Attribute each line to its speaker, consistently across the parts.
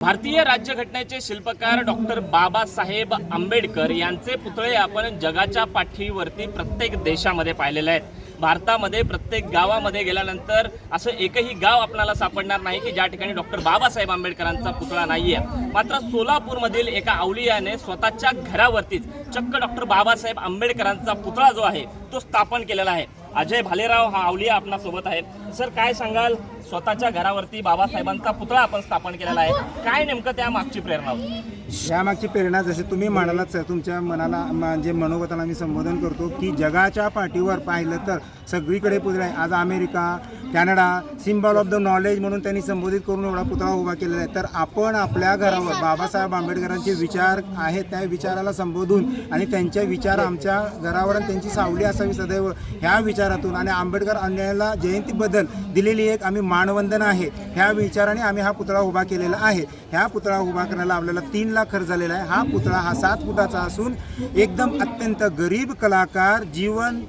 Speaker 1: भारतीय राज्यघटनेचे शिल्पकार डॉक्टर बाबासाहेब आंबेडकर यांचे पुतळे आपण जगाच्या पाठीवरती प्रत्येक देशामध्ये पाहिलेले आहेत. भारतामध्ये प्रत्येक गावामध्ये गेल्यानंतर असं एकही गाव आपल्याला सापडणार नाही की ज्या ठिकाणी डॉक्टर बाबासाहेब आंबेडकरांचा पुतळा नाहीये. मात्र सोलापूरमधील एका अवलियाने स्वतःच्या घरावरतीच चक्क डॉक्टर बाबासाहेब आंबेडकरांचा पुतळा जो आहे तो स्थापन केलेला आहे. अजय भालेराव हा अवलिया आपणासोबत आहे. सर काय सांगाल? स्वतःच्या घरावरती बाबासाहेबांचा पुतळा आपण स्थापन केलेला आहे. काय नेमकं त्या मागची प्रेरणा होती?
Speaker 2: यामागची प्रेरणा जशी तुम्ही म्हणालाच सर तुमच्या मनाला म्हणजे मनोगताला मी संबोधन करतो की जगाच्या पाठीवर पाहिलं तर सगळीकडे पुतळे आहे आज America Canada symbol of the knowledge म्हणून त्यांनी संबोधित करून एवढा पुतळा उभा केलेला आहे. तर आपण आपल्या घरावर बाबासाहेब आंबेडकरांचे विचार आहेत त्या विचाराला संबोधून आणि त्यांचे विचार आमच्या घरावर आणि त्यांची सावली असावी सदैव ह्या विचारातून. आणि आंबेडकर अन्यायाला जयंतीबद्दल दिलेली एक आम्ही मानवंदना आहे. ह्या विचाराने आम्ही हा पुतळा उभा केलेला आहे. ह्या पुतळा उभा करायला आपल्याला तीन लाख खर्च झालेला आहे. हा पुतळा हा सात फुटाचा असून एकदम अत्यंत गरीब कलाकार जीवन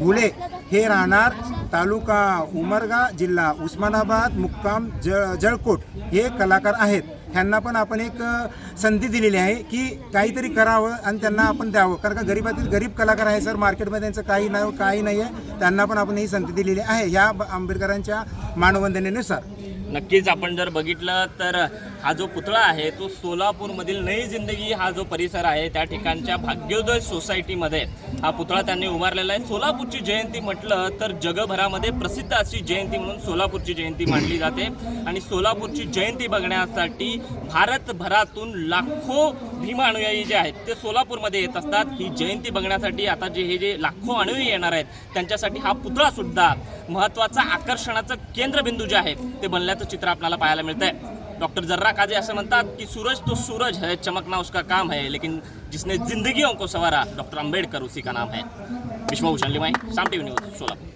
Speaker 2: गुले हे राहणार तालुका उमरगा जिल्हा उस्मानाबाद मुक्काम ज जळकोट हे कलाकार आहेत. ह्यांना पण आपण एक संधी दिलेली आहे की काहीतरी करावं आणि त्यांना आपण द्यावं. कारण का गरीबातील गरीब कलाकार आहे सर मार्केटमध्ये त्यांचं काही नाही काही नाही आहे त्यांना पण आपण ही संधी दिलेली आहे ह्या ब- आंबेडकरांच्या मानवंदनेनुसार.
Speaker 1: नक्कीच आपण जर बघितलं तर हा जो पुतळा आहे तो सोलापूरमधील नई जिंदगी हा जो परिसर आहे त्या ठिकाणच्या भाग्योदय सोसायटीमध्ये हा पुतळा त्यांनी उभारलेला आहे. सोलापूरची जयंती म्हटलं तर जगभरामध्ये प्रसिद्ध अशी जयंती म्हणून सोलापूरची जयंती मानली जाते. आणि सोलापूरची जयंती बघण्यासाठी भारतभरातून लाखो भीम अनुयायी जे आहेत ते सोलापूरमध्ये येत असतात. ही जयंती बघण्यासाठी आता जे हे जे लाखो अनुयायी येणार आहेत त्यांच्यासाठी हा पुतळा सुद्धा महत्त्वाचा आकर्षणाचं केंद्रबिंदू जे आहे ते बनल्याचं चित्र आपल्याला पाहायला मिळतंय. डॉक्टर जर्रा काजे असं म्हणतात की सूरज तो सूरज है चमकना उसका काम है. लेकिन जिसने जिंदगियों को सवारा डॉक्टर आंबेडकर उसी का नाम है. Vishwabhushan Limaye Saam TV news Solapur.